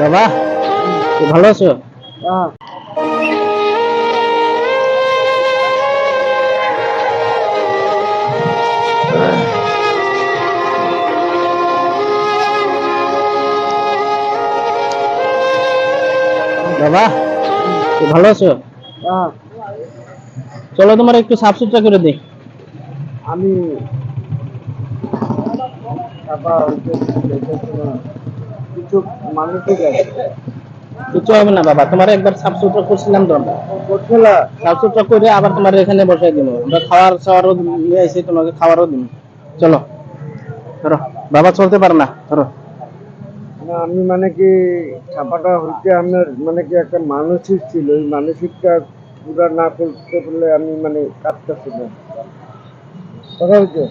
বাবা ভালো আছো? হ্যাঁ। বাবা ভালো আছো? হ্যাঁ। চলো তোমার একটু সাফ সুতরা করে দিই। আমি কিছু হবে না বাবা তোমার একবার সাফ সুতরা করছিলাম তো আমরা। সাফ সুতরা করে আবার তোমার এখানে বসাই দিব আমরা খাওয়ার খাওয়ারও নিয়ে এসে তোমাকে খাওয়ারও দিব চলো ধরো বাবা চলতে পারে না ধরো। আমি মানে কি ছাপাটা হচ্ছে আমার মানে কি একটা মানসিক ছিল ওই মানসিকটা পুরা না করতে পারলে আমি মানে কাটতেছি না কথা হচ্ছে?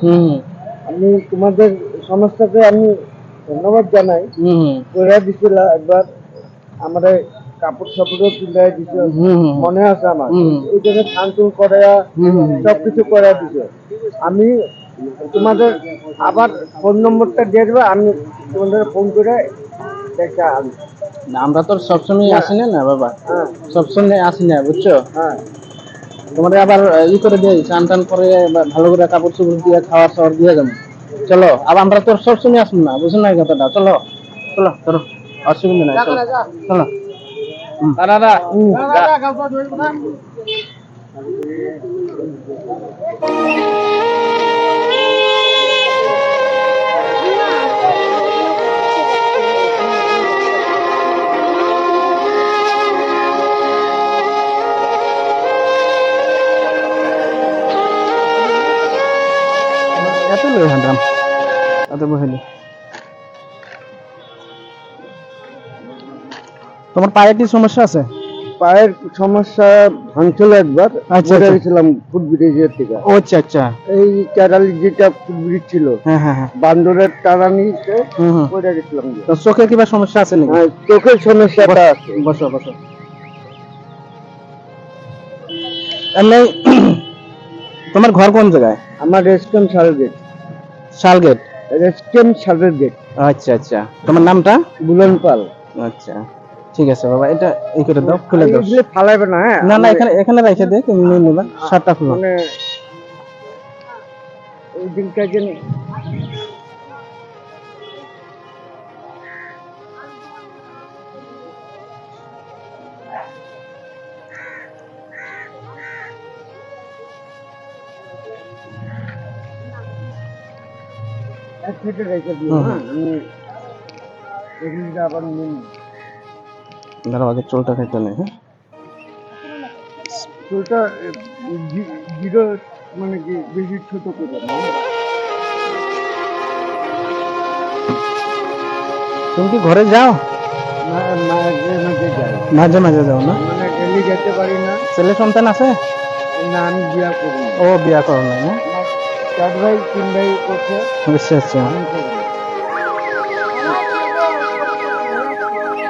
আমি তোমাদের সংস্থাকে আমি ধন্যবাদ জানাই। করে দিছিল একবার আমাদের কাপড় সাপড়ও কিনে দিছে। মনে আছে আমার। ওই জন্য ফাংশন করে হুম, হুম। সব কিছু করে দিছে। আমি তোমাদের আবার ফোন নম্বরটা দিয়ে দেবে আমি তোমাদের ফোন করে দেখা। না, আমরা তো সবসময় আসি না না বাবা। হ্যাঁ। সবসময় আসি না বুঝছ? হ্যাঁ। তোমার আবার ই করে দিয়ে চান টান করে ভালো করে কাপড় চোপড় দিয়ে খাওয়া খাওয়ার দিয়ে যাব। চলো আবার আমরা তোর সব শুনে আসুন না বুঝুন না কথাটা। চলো চলো চলো অসুবিধা নাই চলো চলো। দাদা এত তোমার পায়ে কি সমস্যা আছে? পায়ের সমস্যা ভাঙছিল একবার। আচ্ছা, আচ্ছা। গেছিলাম ফুট ব্রিজের থেকে ও আচ্ছা আচ্ছা। এই কেরালি যেটা ফুট ব্রিজ ছিল হ্যাঁ হ্যাঁ হ্যাঁ। বান্দরের হুম পড়ে গেছিলাম তো চোখে কিবা সমস্যা আছে নাকি? হ্যাঁ, চোখের সমস্যাটা আছে। বসো বসো। এমনি তোমার ঘর কোন জায়গায়? আমার রেস্টেম সার্গেট শালগেট। রেস্টেম সার্গেট আচ্ছা আচ্ছা। তোমার নামটা? বুলন পাল। আচ্ছা। ঠিক আছে বাবা এটা এই করে দাও খুলে দাও। এগুলো ফালাইবে না হ্যাঁ? না না এখানে এখানে রেখে দে তুমি নিয়ে নেবা শার্টটা খুলো। মানে ওই দিনটা যেন এক থেকে রেখে দিও হ্যাঁ? আমি এগুলিটা আবার নিন ধরো আগে চুলটা কেটে নেই হ্যাঁ? চুলটা জিরো মানে কি বেশি ছোট করে তুমি কি ঘরে যাও? মাঝে মাঝে যাই। মাঝে মাঝে যাও না? মানে ডেলি যেতে পারি না। ছেলে সন্তান আছে? না আমি বিয়া করি ও বিয়া করো না? চার ভাই তিন ভাই করছে। আচ্ছা আচ্ছা।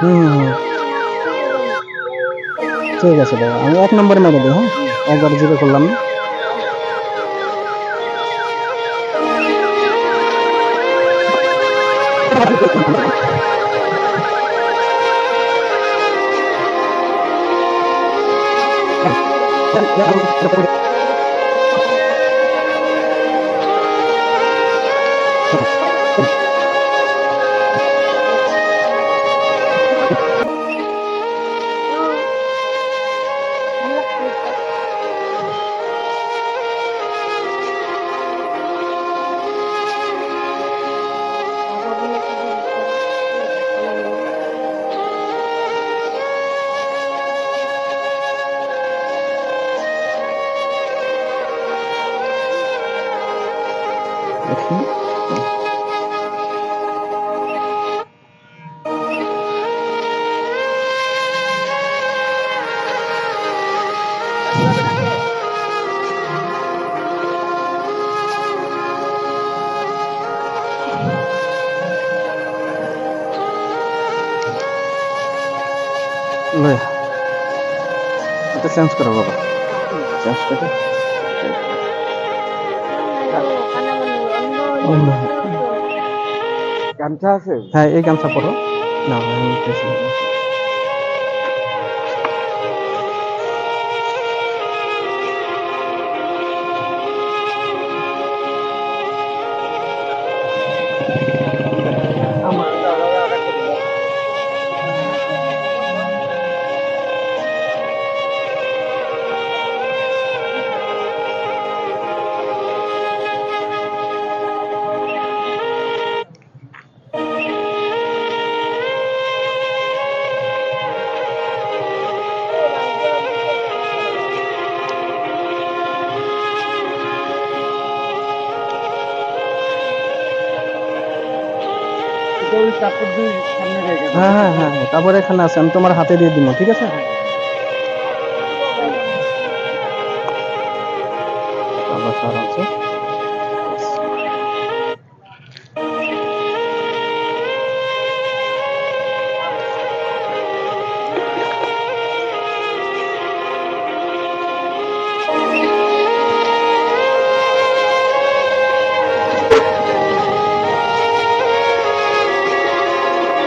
হুম হুম, হুম। ঠিক আছে দাদা আমি এক নম্বরে মেরে দিই হ্যাঁ? একবার জিরো করলাম। না দেখি এটা চেঞ্জ করো বাবা। চেঞ্জ করে। গামছা আছে? হ্যাঁ এই গামছা পরো না হ্যাঁ হ্যাঁ হ্যাঁ হ্যাঁ তারপরে এখানে আছে আমি তোমার হাতে দিয়ে দিব ঠিক আছে?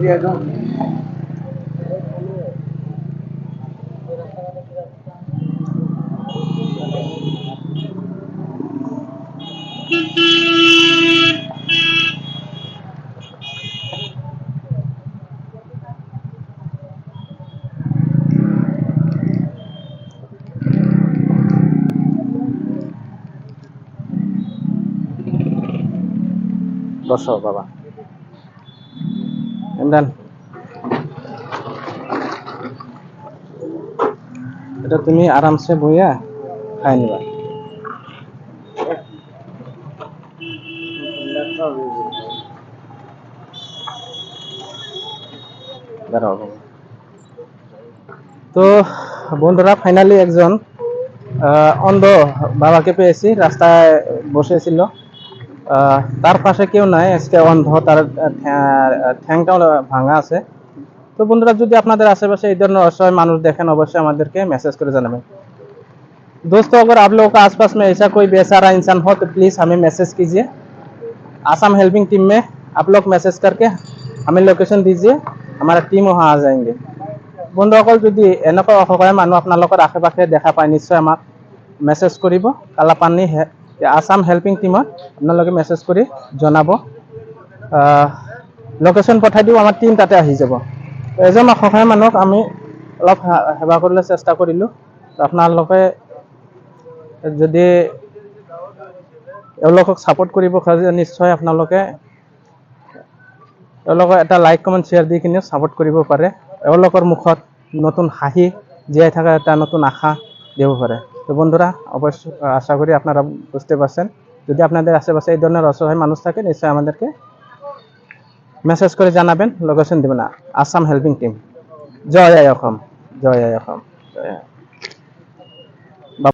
দিয়ে দাও বসো বাবা। ইমরান এটা তুমি আরামসে বইয়া খাই নিবা। তো বন্ধুরা ফাইনালি একজন অন্ধ বাবাকে পেয়েছি, রাস্তায় বসেছিল। তার পাশে কেউ নাই, আজকে অন্ধ, তার ঠ্যাংটাও ভাঙা আছে। তো বন্ধুরা, যদি আপনাদের আশেপাশে এই ধরনের অসহায় মানুষ দেখেন, অবশ্যই আমাদেরকে মেসেज করে জানাবেন। দোস্ত अगर आप लोगों का आसपास में ऐसा कोई बेसहारा इंसान हो तो प्लीज़ हमें मैसेज कीजिए आसाम हेल्पिंग टीम में आप लोग मैसेज करके हमें লোকেশন দিজিয়ে, আমার টিম ওহা আ যাएंगे বন্ধুসকল যদি এনেকুৱা অসহায় মানুহ আপোনালোকৰ আশে পাশে দেখা পায়, নিশ্চয় আমাক মেছেজ কৰিব কালাপানী আছাম হেল্পিং টিমত আপোনালোকে মেছেজ কৰি জনাব। লোকেশ্যন পঠাই দিওঁ, আমাৰ টিম তাতে আহি যাব। এজন অসহায় মানুহক আমি অলপ সেৱা কৰিবলৈ চেষ্টা কৰিলোঁ। আপোনালোকে যদি এওঁলোকক ছাপোৰ্ট কৰিব খোজে, নিশ্চয় আপোনালোকে এওঁলোকক এটা লাইক কমেণ্ট শ্বেয়াৰ দি কিনে ছাপোৰ্ট কৰিব পাৰে। এওঁলোকৰ মুখত নতুন হাঁহি জীয়াই থাকা এটা নতুন আশা দিব পারে তো বন্ধুরা, অবশ্য আশা করি আপনারা বুঝতে পারছেন। যদি আপনাদের আশেপাশে এই ধরনের অসহায় মানুষ থাকে, নিশ্চয়ই আমাদেরকে মেসেজ করে জানাবেন লোকেশন দেবেন আসাম হেল্পিং টিম জয় আয় অসম, জয় আই অসম, জয়